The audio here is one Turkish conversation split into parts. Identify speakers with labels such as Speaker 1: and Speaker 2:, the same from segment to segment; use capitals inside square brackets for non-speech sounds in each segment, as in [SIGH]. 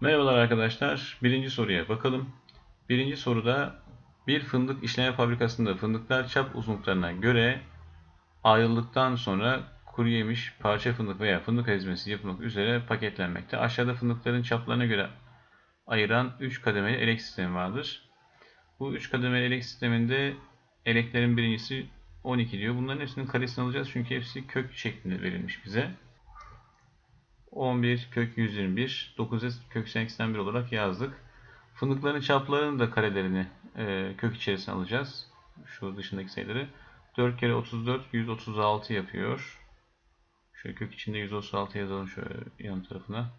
Speaker 1: Merhabalar arkadaşlar. Birinci soruya bakalım. Birinci soruda bir fındık işleme fabrikasında fındıklar çap uzunluklarına göre ayrıldıktan sonra kuru yemiş, parça fındık veya fındık ezmesi yapılmak üzere paketlenmekte. Aşağıda fındıkların çaplarına göre ayıran 3 kademeli elek sistemi vardır. Bu 3 kademeli elek sisteminde eleklerin birincisi 12 diyor. Bunların hepsinin karesini alacağız çünkü hepsi kök şeklinde verilmiş bize. 11 kök 121, 9 kök 81 olarak yazdık. Fındıkların çaplarının da karelerini e, kök içerisine alacağız. Şu dışındaki sayıları. 4 kere 34 136 yapıyor. Şöyle kök içinde 136 yazalım şöyle yan tarafına.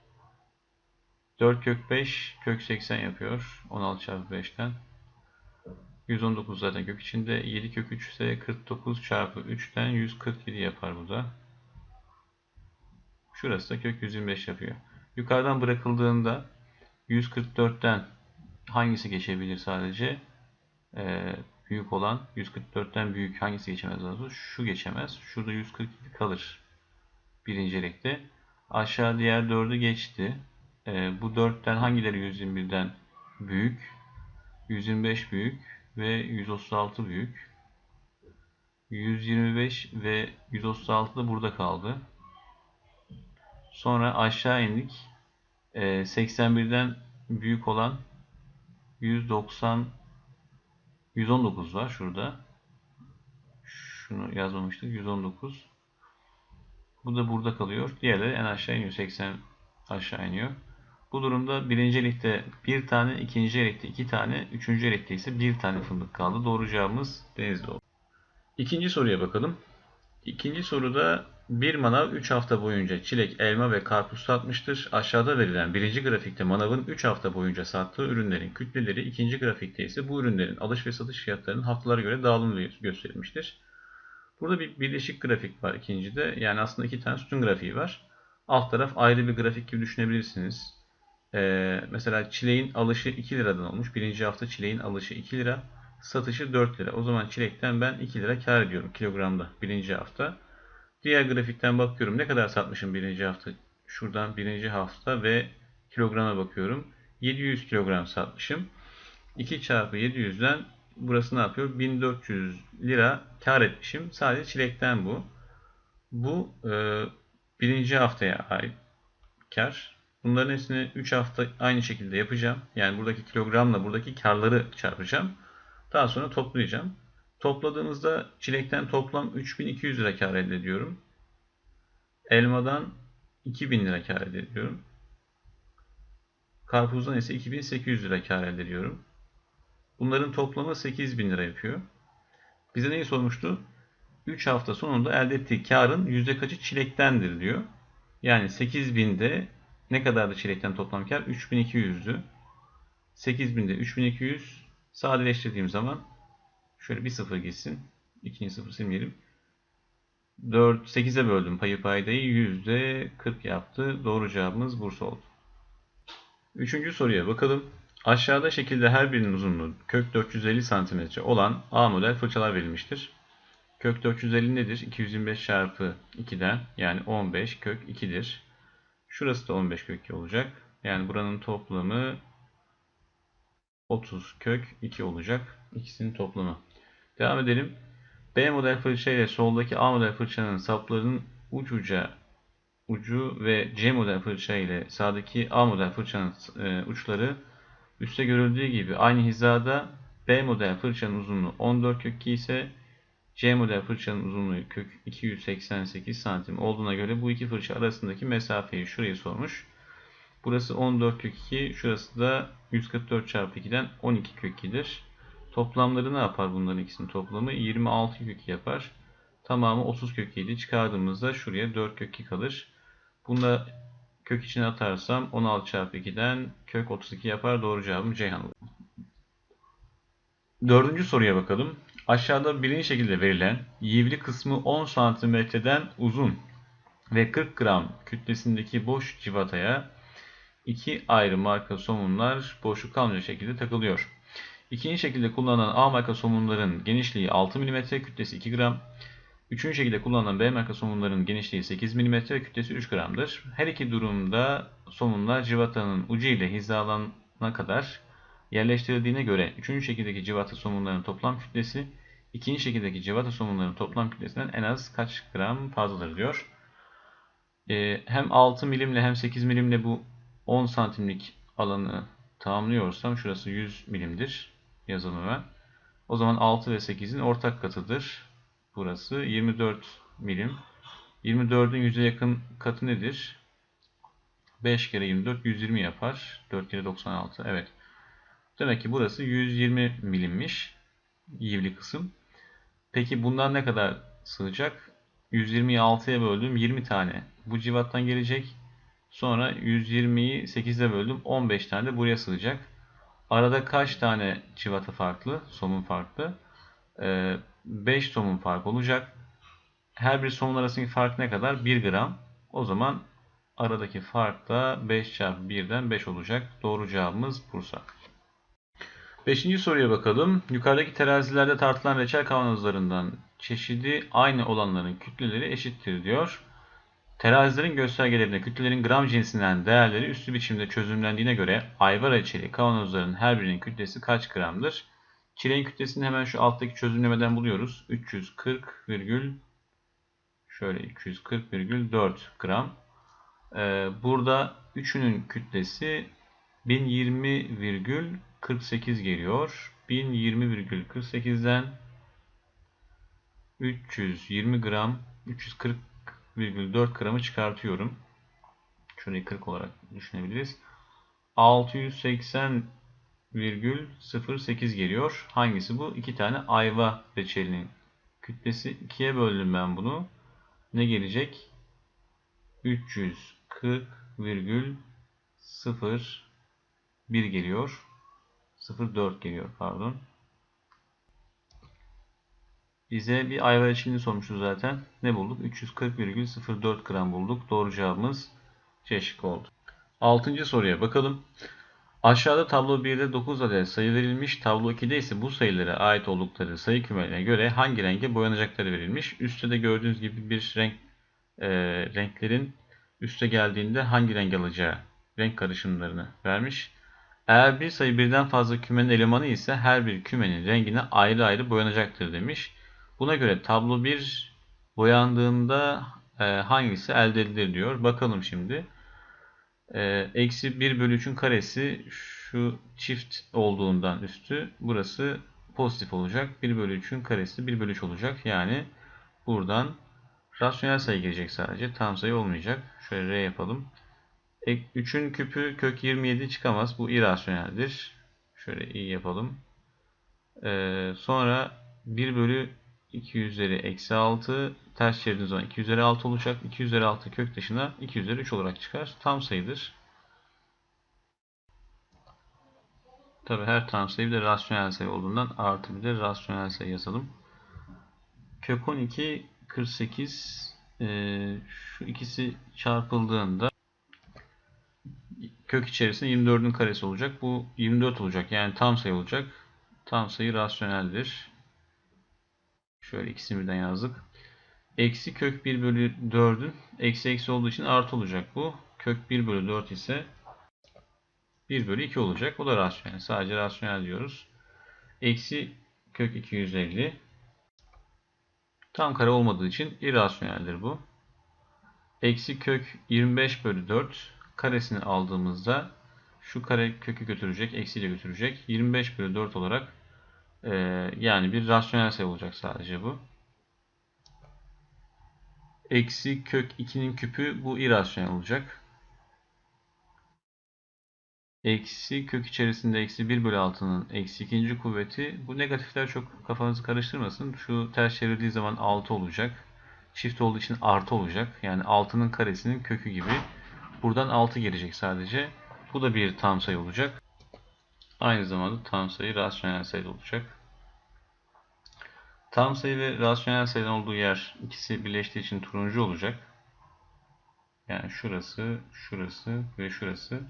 Speaker 1: 4 kök 5 kök 80 yapıyor. 16 çarpı 5'ten. 119 zaten kök içinde. 7 kök 3 ise 49 çarpı 3'ten 147 yapar bu da. Şurası da kök 125 yapıyor. Yukarıdan bırakıldığında 144'ten hangisi geçebilir sadece? Ee, büyük olan 144'ten büyük hangisi geçemez daha? Şu geçemez. Şurada 147 kalır. Birinci elekte. Aşağı diğer 4'ü geçti. Ee, bu 4'ten hangileri 121'den büyük? 125 büyük ve 136 büyük. 125 ve 136 da burada kaldı. Sonra aşağı indik. E, 81'den büyük olan 190 119 var şurada. Şunu yazmamıştık. 119. Bu da burada kalıyor. Diğerleri en aşağı iniyor. 80 aşağı iniyor. Bu durumda birinci elikte bir tane, ikinci elikte iki tane, üçüncü elikte ise bir tane fındık kaldı. Doğru cevabımız Denizli oldu. İkinci soruya bakalım. İkinci soruda bir manav 3 hafta boyunca çilek, elma ve karpuz satmıştır. Aşağıda verilen birinci grafikte manavın 3 hafta boyunca sattığı ürünlerin kütleleri, ikinci grafikte ise bu ürünlerin alış ve satış fiyatlarının haftalara göre dağılımı gösterilmiştir. Burada bir birleşik grafik var ikincide. Yani aslında iki tane sütun grafiği var. Alt taraf ayrı bir grafik gibi düşünebilirsiniz. Ee, mesela çileğin alışı 2 liradan olmuş. Birinci hafta çileğin alışı 2 lira. Satışı 4 lira. O zaman çilekten ben 2 lira kar ediyorum kilogramda birinci hafta. Diğer grafikten bakıyorum ne kadar satmışım birinci hafta. Şuradan birinci hafta ve kilograma bakıyorum. 700 kilogram satmışım. 2 çarpı 700'den burası ne yapıyor? 1400 lira kar etmişim. Sadece çilekten bu. Bu e, birinci haftaya ait kar. Bunların hepsini 3 hafta aynı şekilde yapacağım. Yani buradaki kilogramla buradaki karları çarpacağım. Daha sonra toplayacağım. Topladığımızda çilekten toplam 3200 lira kar elde ediyorum. Elmadan 2000 lira kar elde ediyorum. Karpuzdan ise 2800 lira kar elde ediyorum. Bunların toplamı 8000 lira yapıyor. Bize neyi sormuştu? 3 hafta sonunda elde ettiği karın yüzde kaçı çilektendir diyor. Yani 8000'de ne kadardı çilekten toplam kar? 3200'dü. 8000'de 3200 sadeleştirdiğim zaman Şöyle bir sıfır gitsin. İkinci sıfır silmeyelim. 4, 8'e böldüm payı paydayı. %40 yaptı. Doğru cevabımız Bursa oldu. Üçüncü soruya bakalım. Aşağıda şekilde her birinin uzunluğu kök 450 cm olan A model fırçalar verilmiştir. Kök 450 nedir? 225 çarpı 2'den yani 15 kök 2'dir. Şurası da 15 kök 2 olacak. Yani buranın toplamı 30 kök 2 olacak. İkisinin toplamı. Devam edelim. B model fırça ile soldaki A model fırçanın saplarının uç uca ucu ve C model fırça ile sağdaki A model fırçanın e, uçları üstte görüldüğü gibi aynı hizada B model fırçanın uzunluğu 14 kök 2 ise C model fırçanın uzunluğu kök 288 santim olduğuna göre bu iki fırça arasındaki mesafeyi şurayı sormuş. Burası 14 kök 2, şurası da 144 çarpı 2'den 12 kök 2'dir. Toplamları ne yapar bunların ikisinin toplamı? 26 kök yapar. Tamamı 30 kök 7 çıkardığımızda şuraya 4 kök 2 kalır. Bunda kök içine atarsam 16 çarpı 2'den kök 32 yapar. Doğru cevabım Ceyhan. Dördüncü soruya bakalım. Aşağıda birinci şekilde verilen yivli kısmı 10 santimetreden uzun ve 40 gram kütlesindeki boş civataya iki ayrı marka somunlar boşluk kalmayacak şekilde takılıyor. İkinci şekilde kullanılan A marka somunların genişliği 6 mm, kütlesi 2 gram. Üçüncü şekilde kullanılan B marka somunların genişliği 8 mm ve kütlesi 3 gramdır. Her iki durumda somunlar civatanın ucu ile hizalana kadar yerleştirildiğine göre üçüncü şekildeki civata somunlarının toplam kütlesi ikinci şekildeki civata somunlarının toplam kütlesinden en az kaç gram fazladır diyor. Ee, hem 6 milimle hem 8 milimle bu 10 santimlik alanı tamamlıyorsam şurası 100 milimdir yazalım. O zaman 6 ve 8'in ortak katıdır. Burası 24 milim. 24'ün 100'e yakın katı nedir? 5 kere 24 120 yapar. 4 kere 96 evet. Demek ki burası 120 milimmiş. Yivli kısım. Peki bundan ne kadar sığacak? 120'yi 6'ya böldüm 20 tane. Bu civattan gelecek. Sonra 120'yi 8'e böldüm 15 tane de buraya sığacak. Arada kaç tane civata farklı? Somun farklı. 5 ee, somun fark olacak. Her bir somun arasındaki fark ne kadar? 1 gram. O zaman aradaki fark da 5 çarpı 1'den 5 olacak. Doğru cevabımız Bursa. Beşinci soruya bakalım. Yukarıdaki terazilerde tartılan reçel kavanozlarından çeşidi aynı olanların kütleleri eşittir diyor. Terazilerin göstergelerinde kütlelerin gram cinsinden değerleri üstü biçimde çözümlendiğine göre ayva reçeli kavanozların her birinin kütlesi kaç gramdır? Çileğin kütlesini hemen şu alttaki çözümlemeden buluyoruz. 340, şöyle 240,4 gram. Ee, burada üçünün kütlesi 1020,48 geliyor. 1020,48'den 320 gram 340,4 gramı çıkartıyorum. Şurayı 40 olarak düşünebiliriz. 680,08 geliyor. Hangisi bu? İki tane ayva reçelinin kütlesi. 2'ye böldüm ben bunu. Ne gelecek? 340,0 1 geliyor. 0,4 geliyor pardon. Bize bir ayva reçelini sormuştu zaten. Ne bulduk? 340,04 gram bulduk. Doğru cevabımız C şıkkı oldu. 6. soruya bakalım. Aşağıda tablo 1'de 9 adet sayı verilmiş. Tablo 2'de ise bu sayılara ait oldukları sayı kümelerine göre hangi renge boyanacakları verilmiş. Üstte de gördüğünüz gibi bir renk e, renklerin üste geldiğinde hangi renk alacağı renk karışımlarını vermiş. Eğer bir sayı birden fazla kümenin elemanı ise her bir kümenin rengine ayrı ayrı boyanacaktır demiş. Buna göre tablo 1 boyandığında e, hangisi elde edilir diyor. Bakalım şimdi. E, eksi 1 bölü 3'ün karesi şu çift olduğundan üstü burası pozitif olacak. 1 bölü 3'ün karesi 1 bölü 3 olacak. Yani buradan rasyonel sayı gelecek sadece. Tam sayı olmayacak. Şöyle R yapalım. 3'ün küpü kök 27 çıkamaz. Bu irrasyoneldir. Şöyle iyi yapalım. Ee, sonra 1 bölü 2 üzeri eksi 6 ters çevirdiğiniz zaman 2 üzeri 6 olacak. 2 üzeri 6 kök dışına 2 üzeri 3 olarak çıkar. Tam sayıdır. Tabi her tam sayı bir de rasyonel sayı olduğundan artı bir de rasyonel sayı yazalım. Kök 12 48 e, şu ikisi çarpıldığında kök içerisinde 24'ün karesi olacak. Bu 24 olacak. Yani tam sayı olacak. Tam sayı rasyoneldir. Şöyle ikisini birden yazdık. Eksi kök 1 bölü 4'ün eksi eksi olduğu için artı olacak bu. Kök 1 bölü 4 ise 1 bölü 2 olacak. O da rasyonel. Sadece rasyonel diyoruz. Eksi kök 250 tam kare olmadığı için irrasyoneldir bu. Eksi kök 25 bölü 4 karesini aldığımızda şu kare kökü götürecek, eksiyle götürecek. 25 bölü 4 olarak e, yani bir rasyonel sayı olacak sadece bu. Eksi kök 2'nin küpü bu irrasyonel olacak. Eksi kök içerisinde eksi 1 bölü 6'nın eksi ikinci kuvveti. Bu negatifler çok kafanızı karıştırmasın. Şu ters çevrildiği zaman 6 olacak. Çift olduğu için artı olacak. Yani 6'nın karesinin kökü gibi. Buradan 6 gelecek sadece. Bu da bir tam sayı olacak. Aynı zamanda tam sayı rasyonel sayı olacak. Tam sayı ve rasyonel sayının olduğu yer ikisi birleştiği için turuncu olacak. Yani şurası, şurası ve şurası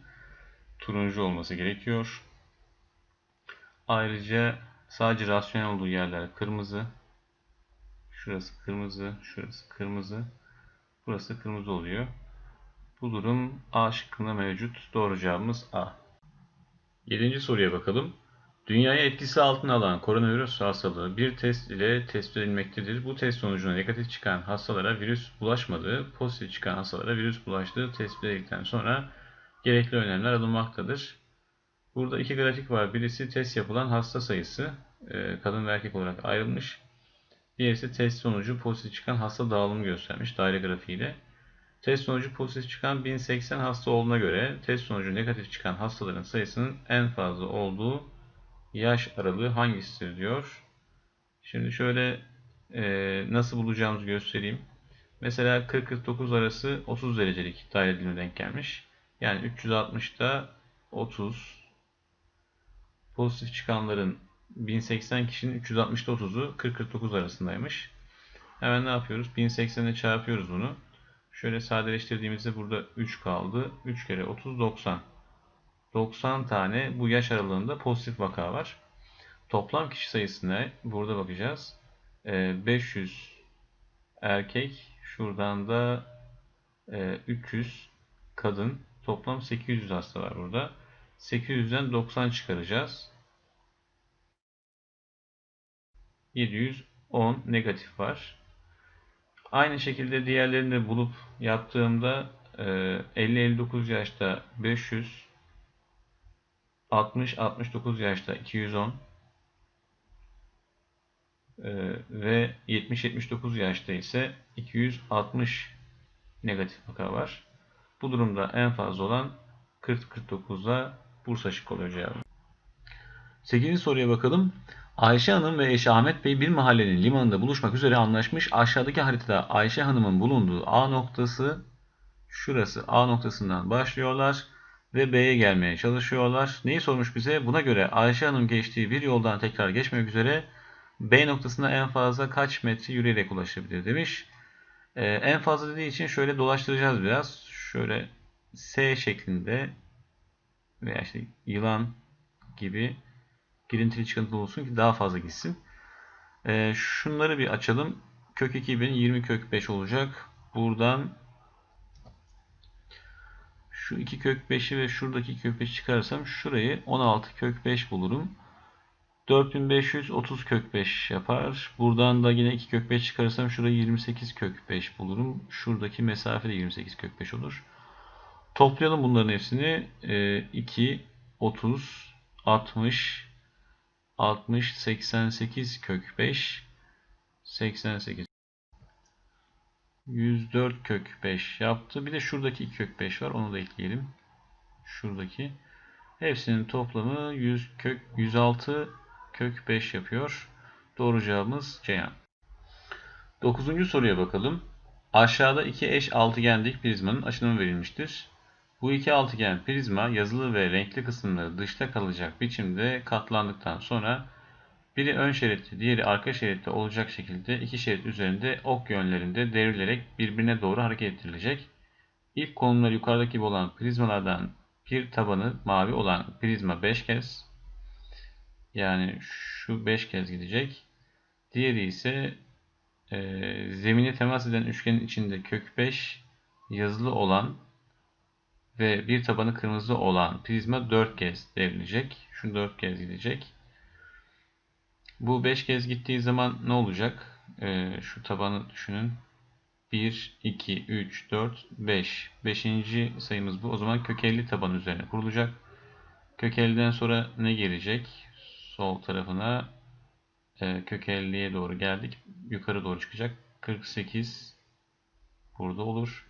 Speaker 1: turuncu olması gerekiyor. Ayrıca sadece rasyonel olduğu yerler kırmızı. Şurası kırmızı, şurası kırmızı. Burası kırmızı oluyor. Bu durum A şıkkında mevcut. Doğru cevabımız A. Yedinci soruya bakalım. Dünyaya etkisi altına alan koronavirüs hastalığı bir test ile tespit edilmektedir. Bu test sonucunda negatif çıkan hastalara virüs bulaşmadığı, pozitif çıkan hastalara virüs bulaştığı tespit edildikten sonra gerekli önlemler alınmaktadır. Burada iki grafik var. Birisi test yapılan hasta sayısı, e, kadın ve erkek olarak ayrılmış. Diğerisi test sonucu pozitif çıkan hasta dağılımı göstermiş daire grafiğiyle. Test sonucu pozitif çıkan 1080 hasta olduğuna göre test sonucu negatif çıkan hastaların sayısının en fazla olduğu yaş aralığı hangisidir diyor. Şimdi şöyle e, nasıl bulacağımızı göstereyim. Mesela 40-49 arası 30 derecelik daire dilimi denk gelmiş. Yani 360'da 30 pozitif çıkanların 1080 kişinin 360'da 30'u 40-49 arasındaymış. Hemen ne yapıyoruz? 1080'e çarpıyoruz bunu. Şöyle sadeleştirdiğimizde burada 3 kaldı. 3 kere 30 90. 90 tane bu yaş aralığında pozitif vaka var. Toplam kişi sayısına burada bakacağız. 500 erkek, şuradan da 300 kadın. Toplam 800 hasta var burada. 800'den 90 çıkaracağız. 710 negatif var. Aynı şekilde diğerlerini de bulup yaptığımda 50-59 yaşta 500, 60-69 yaşta 210 ve 70-79 yaşta ise 260 negatif vaka var. Bu durumda en fazla olan 40-49'da Bursa şık oluyor cevabı. 8. soruya bakalım. Ayşe Hanım ve eşi Ahmet Bey bir mahallenin limanında buluşmak üzere anlaşmış. Aşağıdaki haritada Ayşe Hanım'ın bulunduğu A noktası şurası A noktasından başlıyorlar ve B'ye gelmeye çalışıyorlar. Neyi sormuş bize? Buna göre Ayşe Hanım geçtiği bir yoldan tekrar geçmek üzere B noktasına en fazla kaç metre yürüyerek ulaşabilir demiş. Ee, en fazla dediği için şöyle dolaştıracağız biraz. Şöyle S şeklinde veya işte yılan gibi girintili çıkıntılı olsun ki daha fazla gitsin. Ee, şunları bir açalım. Kök 2000 20 kök 5 olacak. Buradan şu 2 kök 5'i ve şuradaki kök 5 çıkarsam şurayı 16 kök 5 bulurum. 4530 kök 5 yapar. Buradan da yine 2 kök 5 çıkarırsam şurayı 28 kök 5 bulurum. Şuradaki mesafe de 28 kök 5 olur. Toplayalım bunların hepsini. 2, 30, 60, 60, 88 kök 5, 88. 104 kök 5 yaptı. Bir de şuradaki 2 kök 5 var. Onu da ekleyelim. Şuradaki. Hepsinin toplamı 100 kök 106 kök 5 yapıyor. Doğru cevabımız Ceyhan. 9. soruya bakalım. Aşağıda iki eş altıgenlik prizmanın açılımı verilmiştir. Bu iki altıgen prizma yazılı ve renkli kısımları dışta kalacak biçimde katlandıktan sonra biri ön şeritte diğeri arka şeritte olacak şekilde iki şerit üzerinde ok yönlerinde devrilerek birbirine doğru hareket ettirilecek. İlk konumları yukarıdaki gibi olan prizmalardan bir tabanı mavi olan prizma 5 kez yani şu 5 kez gidecek. Diğeri ise e, zemine temas eden üçgenin içinde kök 5 yazılı olan ve bir tabanı kırmızı olan prizma 4 kez devrilecek. Şu 4 kez gidecek. Bu 5 kez gittiği zaman ne olacak? Ee, şu tabanı düşünün. 1, 2, 3, 4, 5. 5. sayımız bu. O zaman kök 50 taban üzerine kurulacak. Kök 50'den sonra ne gelecek? Sol tarafına e, kök 50'ye doğru geldik. Yukarı doğru çıkacak. 48 burada olur.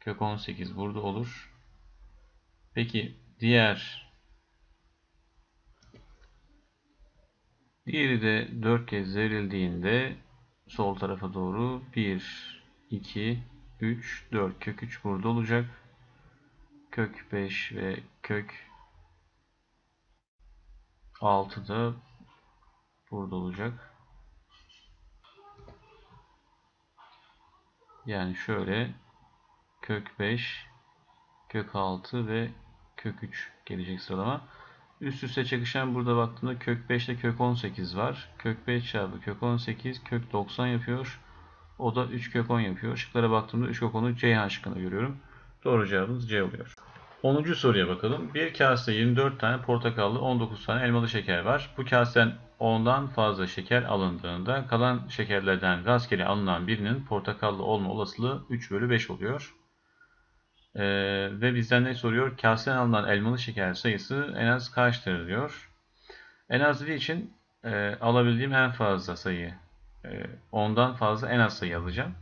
Speaker 1: Kök 18 burada olur. Peki diğer diğeri de 4 kez verildiğinde sol tarafa doğru 1 2 3 4 kök 3 burada olacak. Kök 5 ve kök 6 da burada olacak. Yani şöyle kök 5 kök 6 ve kök 3 gelecek sıralama. Üst üste çakışan burada baktığımda kök 5 ile kök 18 var. Kök 5 çarpı kök 18 kök 90 yapıyor. O da 3 kök 10 yapıyor. Şıklara baktığımda 3 kök 10'u Ceyhan şıkkını görüyorum. Doğru cevabımız C oluyor. 10. soruya bakalım. Bir kasede 24 tane portakallı 19 tane elmalı şeker var. Bu kaseden 10'dan fazla şeker alındığında kalan şekerlerden rastgele alınan birinin portakallı olma olasılığı 3 bölü 5 oluyor. Ee, ve bizden ne soruyor? Kaseden alınan elmalı şeker sayısı en az kaçtır diyor. En az dediği için e, alabildiğim en fazla sayı. E, ondan fazla en az sayı alacağım.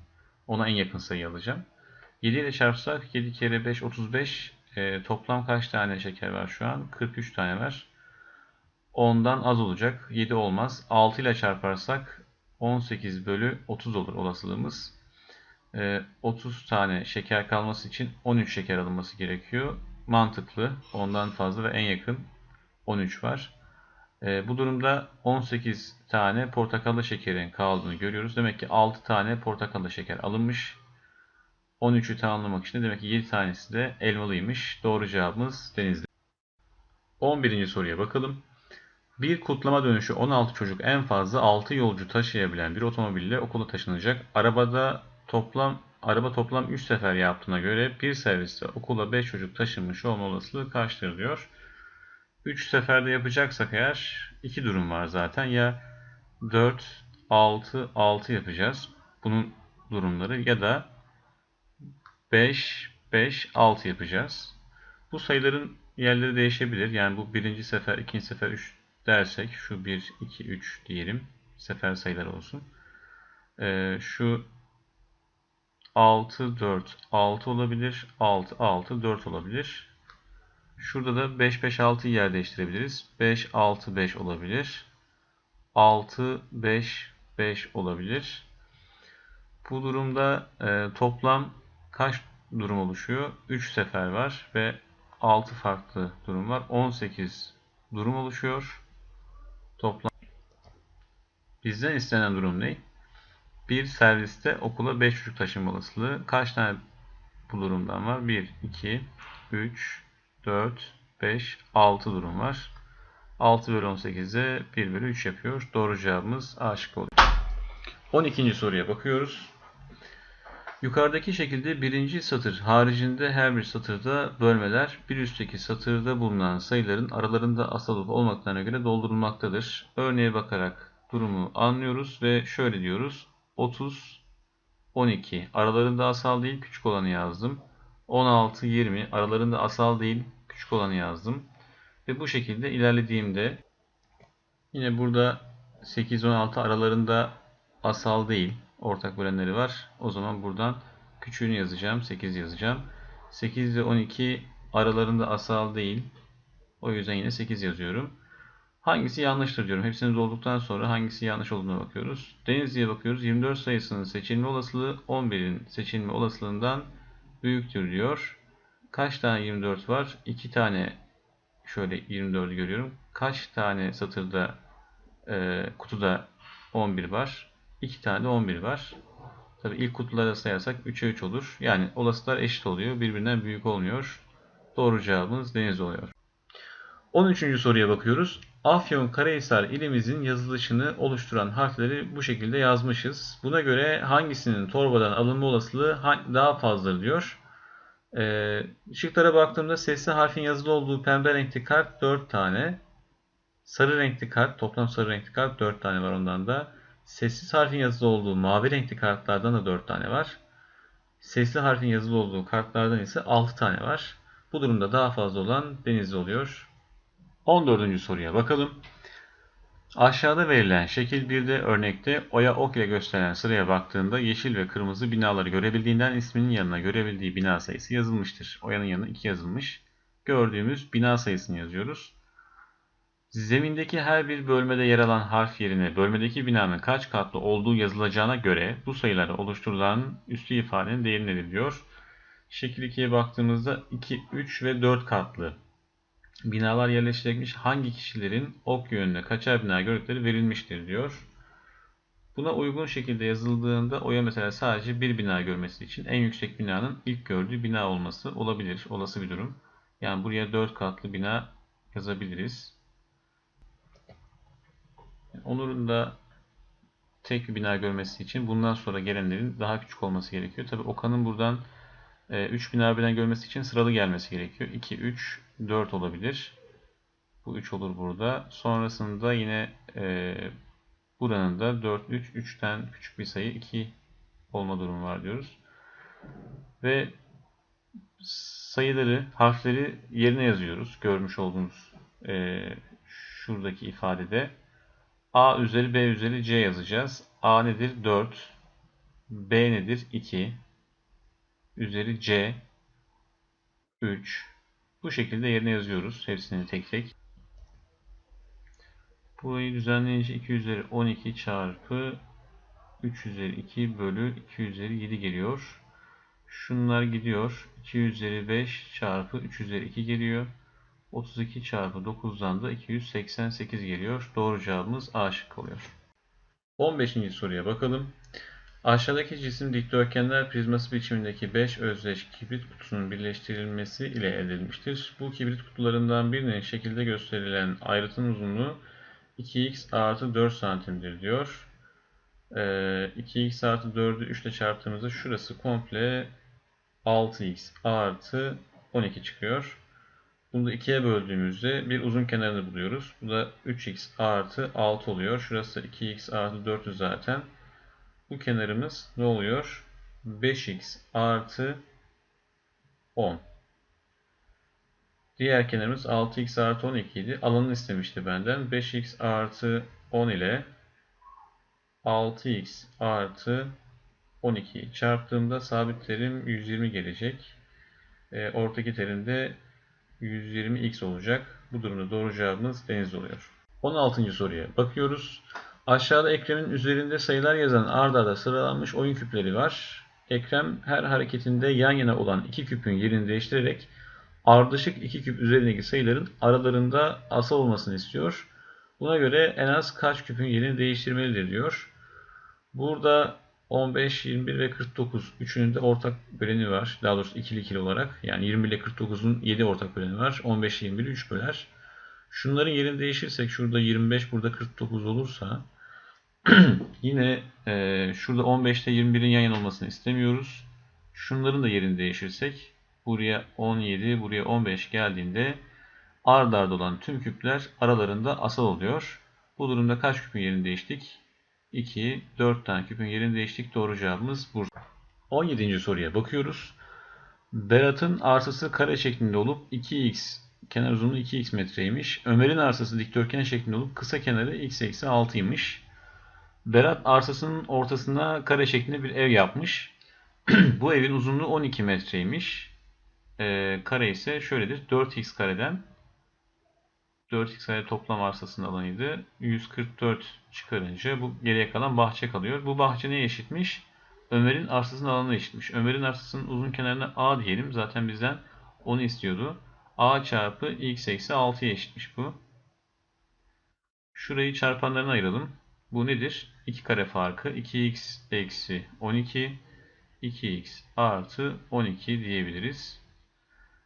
Speaker 1: Ona en yakın sayı alacağım. 7 ile çarpsak 7 kere 5 35 e, toplam kaç tane şeker var şu an? 43 tane var. 10'dan az olacak. 7 olmaz. 6 ile çarparsak 18 bölü 30 olur olasılığımız. E, 30 tane şeker kalması için 13 şeker alınması gerekiyor. Mantıklı. Ondan fazla ve en yakın 13 var. E, bu durumda 18 tane portakallı şekerin kaldığını görüyoruz. Demek ki 6 tane portakallı şeker alınmış. 13'ü tamamlamak için de demek ki 7 tanesi de elmalıymış. Doğru cevabımız denizli. 11. soruya bakalım. Bir kutlama dönüşü 16 çocuk en fazla 6 yolcu taşıyabilen bir otomobille okula taşınacak. Arabada toplam araba toplam 3 sefer yaptığına göre bir serviste okula 5 çocuk taşınmış olma olasılığı kaçtır diyor. 3 seferde yapacaksak eğer iki durum var zaten. Ya 4, 6, 6 yapacağız. Bunun durumları ya da 5, 5, 6 yapacağız. Bu sayıların yerleri değişebilir. Yani bu birinci sefer, ikinci sefer 3 dersek şu 1, 2, 3 diyelim. Sefer sayıları olsun. Ee, şu 6, 4, 6 olabilir. 6, 6, 4 olabilir. Şurada da 5, 5, 6'yı yer değiştirebiliriz. 5, 6, 5 olabilir. 6, 5, 5 olabilir. Bu durumda e, toplam kaç durum oluşuyor? 3 sefer var ve 6 farklı durum var. 18 durum oluşuyor. Toplam bizden istenen durum ne? Bir serviste okula 5 çocuk olasılığı. Kaç tane bu durumdan var? 1, 2, 3, 4, 5, 6 durum var. 6 bölü 18'e 1 bölü 3 yapıyor. Doğru cevabımız A şıkkı oluyor. 12. soruya bakıyoruz. Yukarıdaki şekilde birinci satır haricinde her bir satırda bölmeler bir üstteki satırda bulunan sayıların aralarında asal olup olmaklarına göre doldurulmaktadır. Örneğe bakarak durumu anlıyoruz ve şöyle diyoruz. 30, 12 aralarında asal değil küçük olanı yazdım. 16, 20 aralarında asal değil küçük olanı yazdım. Ve bu şekilde ilerlediğimde yine burada 8, 16 aralarında asal değil ortak bölenleri var. O zaman buradan küçüğünü yazacağım. 8 yazacağım. 8 ile 12 aralarında asal değil. O yüzden yine 8 yazıyorum. Hangisi yanlıştır diyorum. Hepsini dolduktan sonra hangisi yanlış olduğuna bakıyoruz. Denizli'ye bakıyoruz. 24 sayısının seçilme olasılığı 11'in seçilme olasılığından büyüktür diyor. Kaç tane 24 var? 2 tane şöyle 24'ü görüyorum. Kaç tane satırda e, kutuda 11 var? 2 tane de 11 var. Tabi ilk kutulara sayarsak 3'e 3 olur. Yani olasılıklar eşit oluyor. Birbirinden büyük olmuyor. Doğru cevabımız deniz oluyor. 13. soruya bakıyoruz. Afyon Karahisar ilimizin yazılışını oluşturan harfleri bu şekilde yazmışız. Buna göre hangisinin torbadan alınma olasılığı daha fazladır diyor. Ee, şıklara baktığımda sesli harfin yazılı olduğu pembe renkli kart 4 tane. Sarı renkli kart, toplam sarı renkli kart 4 tane var ondan da. Sessiz harfin yazılı olduğu mavi renkli kartlardan da 4 tane var. Sesli harfin yazılı olduğu kartlardan ise 6 tane var. Bu durumda daha fazla olan denizli oluyor. 14. soruya bakalım. Aşağıda verilen şekil 1'de örnekte oya ok ile gösterilen sıraya baktığında yeşil ve kırmızı binaları görebildiğinden isminin yanına görebildiği bina sayısı yazılmıştır. Oyanın yanına 2 yazılmış. Gördüğümüz bina sayısını yazıyoruz. Zemindeki her bir bölmede yer alan harf yerine bölmedeki binanın kaç katlı olduğu yazılacağına göre bu sayıları oluşturulan üstü ifadenin değeri nedir diyor. Şekil 2'ye baktığımızda 2, 3 ve 4 katlı binalar yerleştirilmiş hangi kişilerin ok yönüne kaçar bina gördükleri verilmiştir diyor. Buna uygun şekilde yazıldığında oya mesela sadece bir bina görmesi için en yüksek binanın ilk gördüğü bina olması olabilir. Olası bir durum. Yani buraya 4 katlı bina yazabiliriz. Onur'un da tek bir bina görmesi için bundan sonra gelenlerin daha küçük olması gerekiyor. Tabi Okan'ın buradan 3 e, bina birden görmesi için sıralı gelmesi gerekiyor. 2, 3, 4 olabilir. Bu 3 olur burada. Sonrasında yine e, buranın da 4, 3, 3'ten küçük bir sayı 2 olma durumu var diyoruz. Ve sayıları, harfleri yerine yazıyoruz. Görmüş olduğunuz e, şuradaki ifadede. A üzeri B üzeri C yazacağız. A nedir? 4. B nedir? 2. Üzeri C 3. Bu şekilde yerine yazıyoruz. Hepsini tek tek. Burayı düzenleyince 2 üzeri 12 çarpı 3 üzeri 2 bölü 2 üzeri 7 geliyor. Şunlar gidiyor. 2 üzeri 5 çarpı 3 üzeri 2 geliyor. 32 çarpı 9'dan da 288 geliyor. Doğru cevabımız A şıkkı oluyor. 15. soruya bakalım. Aşağıdaki cisim dikdörtgenler prizması biçimindeki 5 özdeş kibrit kutusunun birleştirilmesi ile elde edilmiştir. Bu kibrit kutularından birinin şekilde gösterilen ayrıtın uzunluğu 2x artı 4 santimdir diyor. Ee, 2x artı 4'ü 3 ile çarptığımızda şurası komple 6x artı 12 çıkıyor. Bunu da 2'ye böldüğümüzde bir uzun kenarını buluyoruz. Bu da 3x artı 6 oluyor. Şurası 2x artı 4'ü zaten. Bu kenarımız ne oluyor? 5x artı 10. Diğer kenarımız 6x artı 12 idi. Alanını istemişti benden. 5x artı 10 ile 6x artı 12 çarptığımda sabit terim 120 gelecek. E, ortaki terimde 120x olacak. Bu durumda doğru cevabımız deniz oluyor. 16. soruya bakıyoruz. Aşağıda Ekrem'in üzerinde sayılar yazan ard arda sıralanmış oyun küpleri var. Ekrem her hareketinde yan yana olan iki küpün yerini değiştirerek ardışık iki küp üzerindeki sayıların aralarında asal olmasını istiyor. Buna göre en az kaç küpün yerini değiştirmelidir diyor. Burada 15, 21 ve 49 üçünün de ortak böleni var. Daha doğrusu ikili ikili olarak. Yani 21 ile 49'un 7 ortak böleni var. 15 21'i 3 böler. Şunların yerini değişirsek şurada 25 burada 49 olursa [CLEARS THROAT] yine e, şurada 15 ile 21'in yan yana olmasını istemiyoruz. Şunların da yerini değişirsek buraya 17 buraya 15 geldiğinde ard arda olan tüm küpler aralarında asal oluyor. Bu durumda kaç küpün yerini değiştik? 2, 4 tane küpün yerini değiştik. Doğru cevabımız Bursa. 17. soruya bakıyoruz. Berat'ın arsası kare şeklinde olup 2x kenar uzunluğu 2x metreymiş. Ömer'in arsası dikdörtgen şeklinde olup kısa kenarı x eksi 6'ymış. Berat arsasının ortasına kare şeklinde bir ev yapmış. [CLEARS THROAT] Bu evin uzunluğu 12 metreymiş. E, kare ise şöyledir. 4x kareden 4x kare toplam arsasının alanıydı. 144 çıkarınca bu geriye kalan bahçe kalıyor. Bu bahçe neye eşitmiş? Ömer'in arsasının alanına eşitmiş. Ömer'in arsasının uzun kenarına A diyelim. Zaten bizden onu istiyordu. A çarpı x eksi 6'ya eşitmiş bu. Şurayı çarpanlarına ayıralım. Bu nedir? 2 kare farkı 2x eksi 12 2x artı 12 diyebiliriz.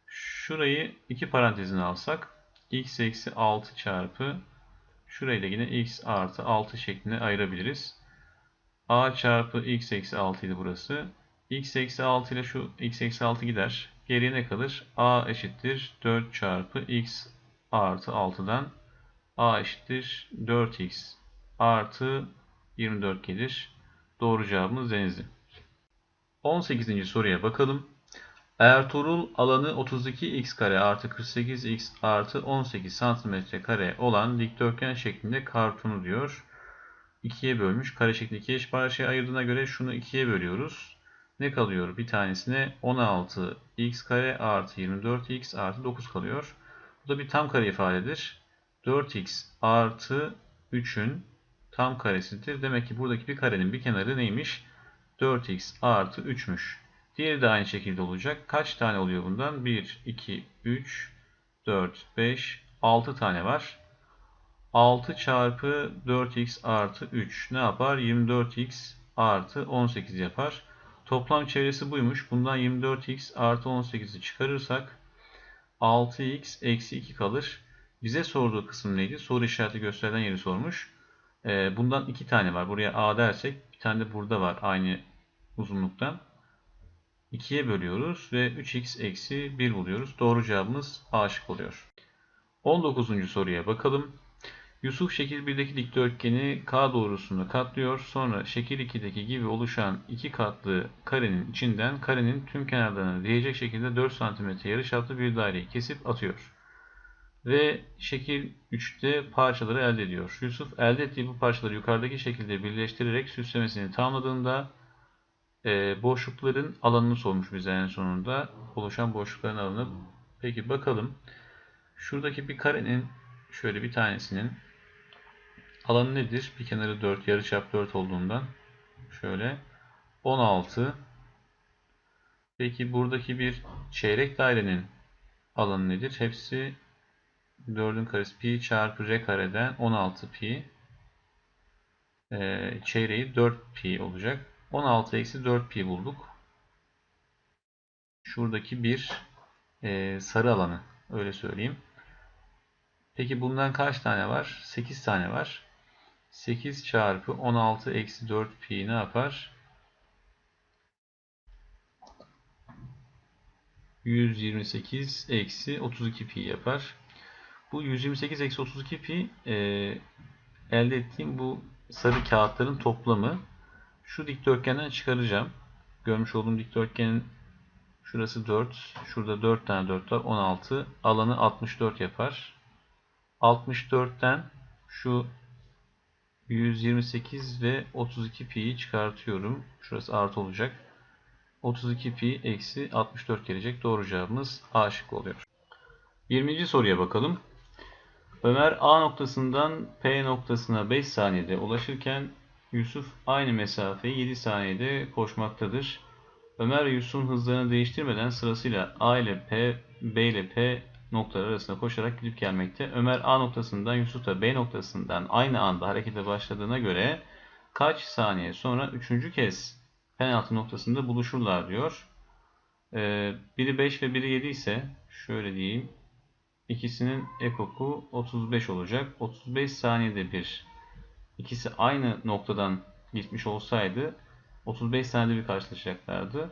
Speaker 1: Şurayı iki parantezine alsak x eksi 6 çarpı şurayı da yine x artı 6 şeklinde ayırabiliriz. a çarpı x eksi 6 idi burası. x eksi 6 ile şu x eksi 6 gider. Geriye ne kalır? a eşittir 4 çarpı x artı 6'dan a eşittir 4x artı 24 gelir. Doğru cevabımız Denizli. 18. soruya bakalım. Ertuğrul alanı 32x kare artı 48x artı 18 santimetre kare olan dikdörtgen şeklinde kartonu diyor. 2'ye bölmüş. Kare şeklinde 2 eş parçaya ayırdığına göre şunu 2'ye bölüyoruz. Ne kalıyor? Bir tanesine 16x kare artı 24x artı 9 kalıyor. Bu da bir tam kare ifadedir. 4x artı 3'ün tam karesidir. Demek ki buradaki bir karenin bir kenarı neymiş? 4x artı 3'müş. Diğeri de aynı şekilde olacak. Kaç tane oluyor bundan? 1, 2, 3, 4, 5, 6 tane var. 6 çarpı 4x artı 3 ne yapar? 24x artı 18 yapar. Toplam çevresi buymuş. Bundan 24x artı 18'i çıkarırsak 6x eksi 2 kalır. Bize sorduğu kısım neydi? Soru işareti gösterilen yeri sormuş. Ee, bundan iki tane var. Buraya A dersek bir tane de burada var aynı uzunluktan. 2'ye bölüyoruz ve 3x eksi 1 buluyoruz. Doğru cevabımız A şık oluyor. 19. soruya bakalım. Yusuf şekil 1'deki dikdörtgeni K doğrusunda katlıyor. Sonra şekil 2'deki gibi oluşan iki katlı karenin içinden karenin tüm kenarlarına değecek şekilde 4 cm yarıçaplı bir daireyi kesip atıyor. Ve şekil 3'te parçaları elde ediyor. Yusuf elde ettiği bu parçaları yukarıdaki şekilde birleştirerek süslemesini tamamladığında e, boşlukların alanını sormuş bize en sonunda. Oluşan boşlukların alanı. Peki bakalım. Şuradaki bir karenin şöyle bir tanesinin alanı nedir? Bir kenarı 4, yarıçap 4 olduğundan şöyle 16. Peki buradaki bir çeyrek dairenin alanı nedir? Hepsi 4'ün karesi pi çarpı r kareden 16 pi. Ee, çeyreği 4 pi olacak. 16 eksi 4 pi bulduk. Şuradaki bir e, sarı alanı. Öyle söyleyeyim. Peki bundan kaç tane var? 8 tane var. 8 çarpı 16 eksi 4 pi ne yapar? 128 eksi 32 pi yapar. Bu 128 eksi 32 pi e, elde ettiğim bu sarı kağıtların toplamı. Şu dikdörtgenden çıkaracağım. Görmüş olduğum dikdörtgenin şurası 4. Şurada 4 tane 4 var. 16. Alanı 64 yapar. 64'ten şu 128 ve 32 pi'yi çıkartıyorum. Şurası artı olacak. 32 pi eksi 64 gelecek. Doğru cevabımız A şıkkı oluyor. 20. soruya bakalım. Ömer A noktasından P noktasına 5 saniyede ulaşırken Yusuf aynı mesafeyi 7 saniyede koşmaktadır. Ömer ve Yusuf'un hızlarını değiştirmeden sırasıyla A ile P, B ile P noktaları arasında koşarak gidip gelmekte. Ömer A noktasından Yusuf da B noktasından aynı anda harekete başladığına göre kaç saniye sonra üçüncü kez penaltı noktasında buluşurlar diyor. Ee, biri 5 ve biri 7 ise şöyle diyeyim. İkisinin ekoku 35 olacak. 35 saniyede bir ikisi aynı noktadan gitmiş olsaydı 35 saniyede bir karşılaşacaklardı.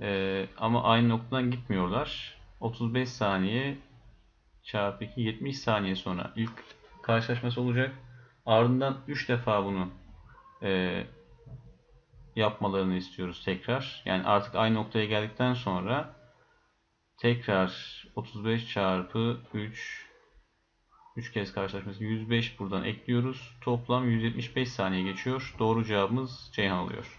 Speaker 1: Ee, ama aynı noktadan gitmiyorlar. 35 saniye çarpı 2 70 saniye sonra ilk karşılaşması olacak. Ardından 3 defa bunu e, yapmalarını istiyoruz tekrar. Yani artık aynı noktaya geldikten sonra tekrar 35 çarpı 3 3 kez karşılaşması 105 buradan ekliyoruz. Toplam 175 saniye geçiyor. Doğru cevabımız Ceyhan oluyor.